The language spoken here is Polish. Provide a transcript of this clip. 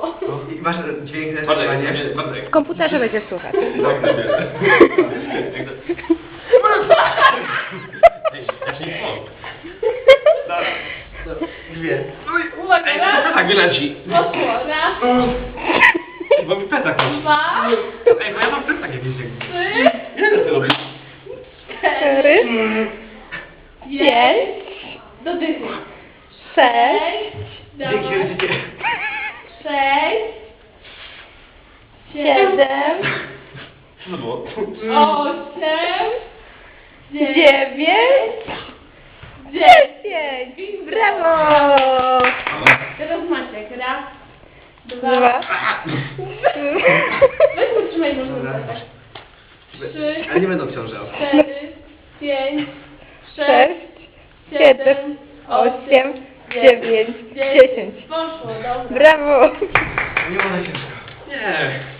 Poszło. I masz dźwięk też, Bartek, nie? nie, Bartek. W komputerze będzie słuchać. Dobra, nie. Jak to- Ej, ja się nie pomogę. Dwie. Uwaga, Ej, raz. tak wyleci. Poszło. Raz, Bo mi masz. dwa, Ej, bo ja mam plecak jakiś. trzy, Ile ty robisz? cztery, Cztery, pięć. pięć, Do dychy. sześć. Dzięki, Dawaj. dzięki. Sześć. Siedem, Co to było? Osiem. dziewięć, Dziesięć. Brawo! Teraz Maciek. Raz, dwa. Dwa. Weź Dobra. Trzy, Ale nie będą książę. cztery, pięć, sześć, Sześć, siedem, osiem, dziewięć, dziesięć. Poszło, dobra. Brawo! Yeah.